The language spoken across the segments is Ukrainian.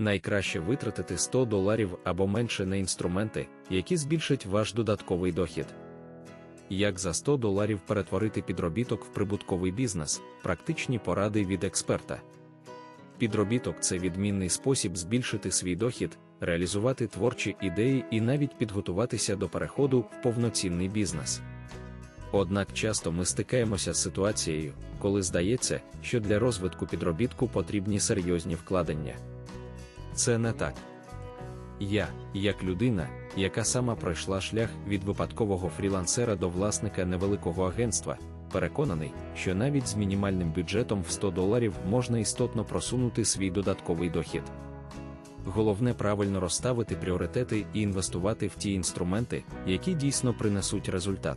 Найкраще витратити 100 доларів або менше на інструменти, які збільшать ваш додатковий дохід. Як за 100 доларів перетворити підробіток в прибутковий бізнес, практичні поради від експерта. Підробіток це відмінний спосіб збільшити свій дохід, реалізувати творчі ідеї і навіть підготуватися до переходу в повноцінний бізнес. Однак часто ми стикаємося з ситуацією, коли здається, що для розвитку підробітку потрібні серйозні вкладення. Це не так. Я, як людина, яка сама пройшла шлях від випадкового фрілансера до власника невеликого агентства, переконаний, що навіть з мінімальним бюджетом в 100 доларів можна істотно просунути свій додатковий дохід. Головне правильно розставити пріоритети і інвестувати в ті інструменти, які дійсно принесуть результат.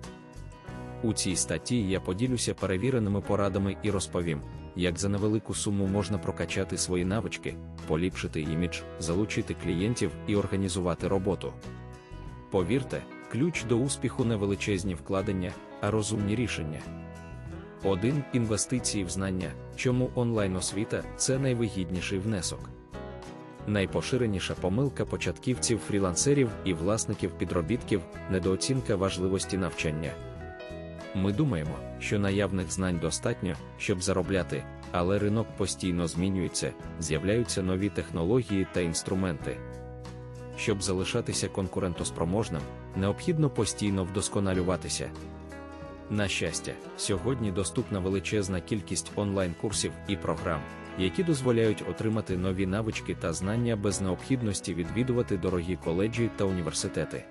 У цій статті я поділюся перевіреними порадами і розповім, як за невелику суму можна прокачати свої навички, поліпшити імідж, залучити клієнтів і організувати роботу. Повірте, ключ до успіху не величезні вкладення, а розумні рішення. 1. Інвестиції в знання, чому онлайн-освіта це найвигідніший внесок. Найпоширеніша помилка початківців фрілансерів і власників підробітків недооцінка важливості навчання. Ми думаємо, що наявних знань достатньо, щоб заробляти, але ринок постійно змінюється, з'являються нові технології та інструменти. Щоб залишатися конкурентоспроможним, необхідно постійно вдосконалюватися. На щастя, сьогодні доступна величезна кількість онлайн-курсів і програм, які дозволяють отримати нові навички та знання без необхідності відвідувати дорогі коледжі та університети.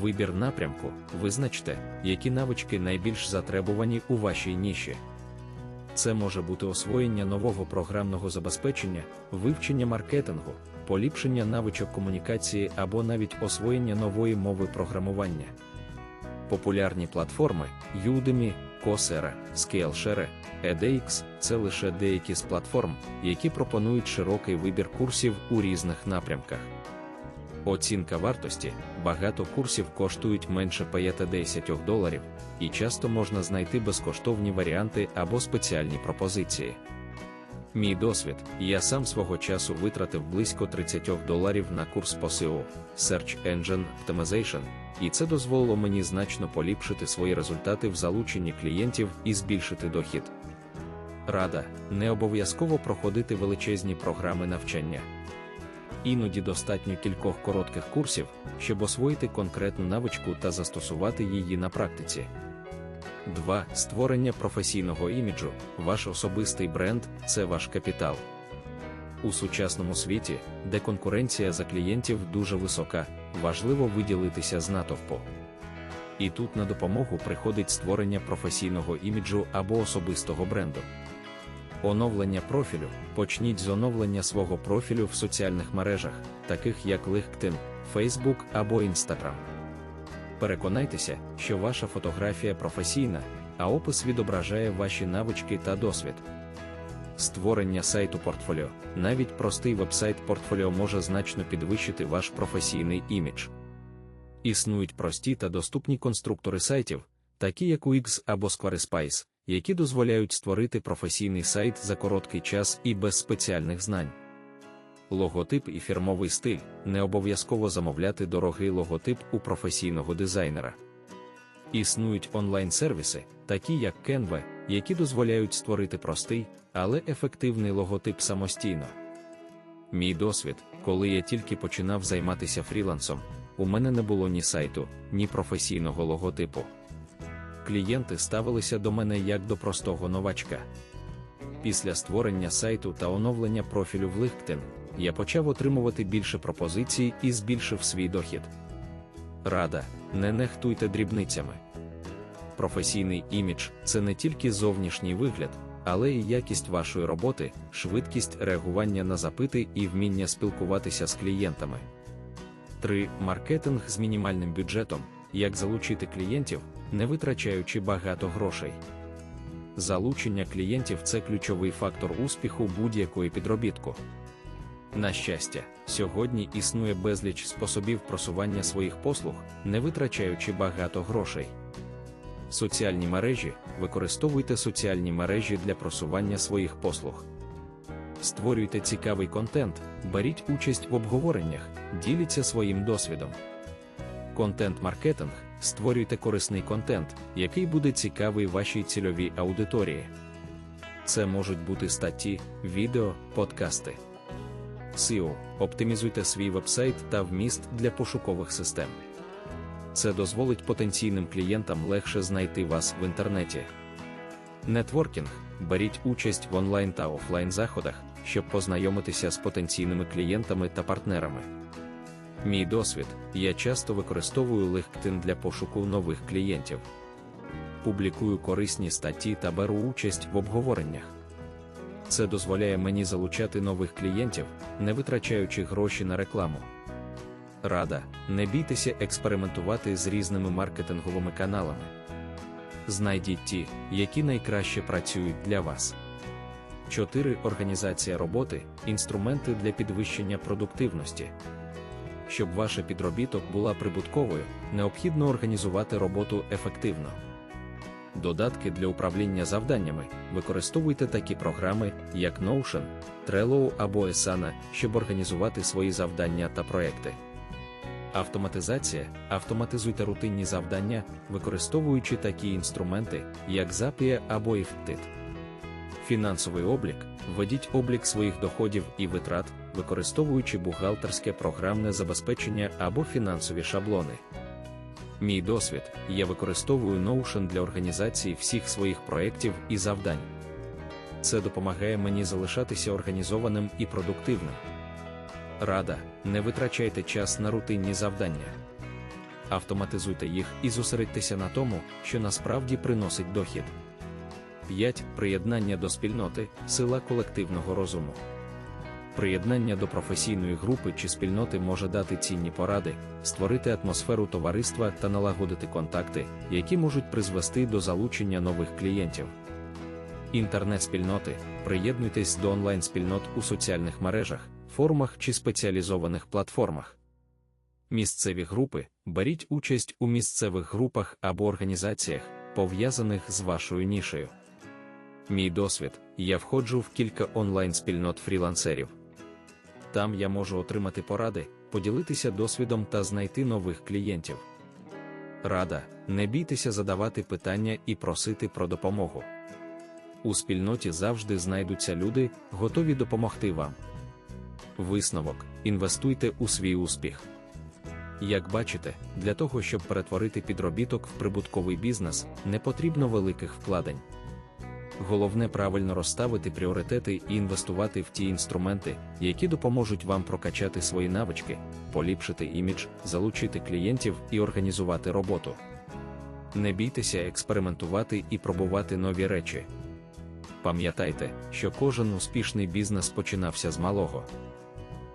Вибір напрямку визначте, які навички найбільш затребувані у вашій ніші. Це може бути освоєння нового програмного забезпечення, вивчення маркетингу, поліпшення навичок комунікації або навіть освоєння нової мови програмування. Популярні платформи Udemy, Coursera, Skillshare, edX – це лише деякі з платформ, які пропонують широкий вибір курсів у різних напрямках. Оцінка вартості багато курсів коштують менше 5-10 доларів, і часто можна знайти безкоштовні варіанти або спеціальні пропозиції. Мій досвід, я сам свого часу витратив близько 30 доларів на курс по SEO, Search Engine Optimization, і це дозволило мені значно поліпшити свої результати в залученні клієнтів і збільшити дохід. Рада, не обов'язково проходити величезні програми навчання. Іноді достатньо кількох коротких курсів, щоб освоїти конкретну навичку та застосувати її на практиці. 2. Створення професійного іміджу. Ваш особистий бренд це ваш капітал. У сучасному світі, де конкуренція за клієнтів дуже висока, важливо виділитися з натовпу. І тут на допомогу приходить створення професійного іміджу або особистого бренду. Оновлення профілю. Почніть з оновлення свого профілю в соціальних мережах, таких як LinkedIn, Facebook або Instagram. Переконайтеся, що ваша фотографія професійна, а опис відображає ваші навички та досвід. Створення сайту портфоліо. Навіть простий вебсайт портфоліо може значно підвищити ваш професійний імідж. Існують прості та доступні конструктори сайтів, такі як Wix або Squarespace, які дозволяють створити професійний сайт за короткий час і без спеціальних знань. Логотип і фірмовий стиль не обов'язково замовляти дорогий логотип у професійного дизайнера. Існують онлайн-сервіси, такі як Canva, які дозволяють створити простий, але ефективний логотип самостійно. Мій досвід, коли я тільки починав займатися фрілансом, у мене не було ні сайту, ні професійного логотипу. Клієнти ставилися до мене як до простого новачка. Після створення сайту та оновлення профілю в LinkedIn, я почав отримувати більше пропозицій і збільшив свій дохід. Рада, не нехтуйте дрібницями. Професійний імідж це не тільки зовнішній вигляд, але і якість вашої роботи, швидкість реагування на запити і вміння спілкуватися з клієнтами. 3. Маркетинг з мінімальним бюджетом. Як залучити клієнтів, не витрачаючи багато грошей. Залучення клієнтів це ключовий фактор успіху будь-якої підробітку. На щастя, сьогодні існує безліч способів просування своїх послуг, не витрачаючи багато грошей. Соціальні мережі використовуйте соціальні мережі для просування своїх послуг. створюйте цікавий контент, беріть участь в обговореннях, діліться своїм досвідом. Контент-маркетинг створюйте корисний контент, який буде цікавий вашій цільовій аудиторії. Це можуть бути статті, відео, подкасти. SEO – оптимізуйте свій вебсайт та вміст для пошукових систем. Це дозволить потенційним клієнтам легше знайти вас в інтернеті. Нетворкінг беріть участь в онлайн та офлайн заходах, щоб познайомитися з потенційними клієнтами та партнерами. Мій досвід я часто використовую LinkedIn для пошуку нових клієнтів. Публікую корисні статті та беру участь в обговореннях. Це дозволяє мені залучати нових клієнтів, не витрачаючи гроші на рекламу. Рада, не бійтеся експериментувати з різними маркетинговими каналами. Знайдіть ті, які найкраще працюють для вас. 4. Організація роботи інструменти для підвищення продуктивності. Щоб ваша підробіток була прибутковою, необхідно організувати роботу ефективно. Додатки для управління завданнями використовуйте такі програми, як Notion, Trello або Asana, щоб організувати свої завдання та проекти. Автоматизація автоматизуйте рутинні завдання, використовуючи такі інструменти, як Zapier або Iftit. Фінансовий облік введіть облік своїх доходів і витрат, використовуючи бухгалтерське програмне забезпечення або фінансові шаблони. Мій досвід я використовую Notion для організації всіх своїх проєктів і завдань. Це допомагає мені залишатися організованим і продуктивним. Рада, не витрачайте час на рутинні завдання. Автоматизуйте їх і зосередьтеся на тому, що насправді приносить дохід. 5. Приєднання до спільноти сила колективного розуму. Приєднання до професійної групи чи спільноти може дати цінні поради, створити атмосферу товариства та налагодити контакти, які можуть призвести до залучення нових клієнтів. Інтернет-спільноти приєднуйтесь до онлайн-спільнот у соціальних мережах, форумах чи спеціалізованих платформах. Місцеві групи беріть участь у місцевих групах або організаціях, пов'язаних з вашою нішею. Мій досвід я входжу в кілька онлайн-спільнот фрілансерів. Там я можу отримати поради, поділитися досвідом та знайти нових клієнтів. Рада, не бійтеся задавати питання і просити про допомогу. У спільноті завжди знайдуться люди, готові допомогти вам. Висновок: інвестуйте у свій успіх. Як бачите, для того, щоб перетворити підробіток в прибутковий бізнес, не потрібно великих вкладень. Головне правильно розставити пріоритети і інвестувати в ті інструменти, які допоможуть вам прокачати свої навички, поліпшити імідж, залучити клієнтів і організувати роботу. Не бійтеся експериментувати і пробувати нові речі. Пам'ятайте, що кожен успішний бізнес починався з малого.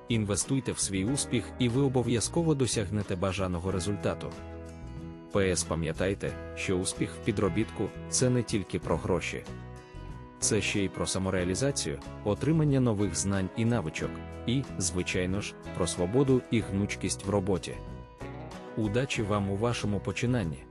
Інвестуйте в свій успіх, і ви обов'язково досягнете бажаного результату. ПС пам'ятайте, що успіх в підробітку це не тільки про гроші. Це ще й про самореалізацію, отримання нових знань і навичок, і, звичайно ж, про свободу і гнучкість в роботі. Удачі вам у вашому починанні!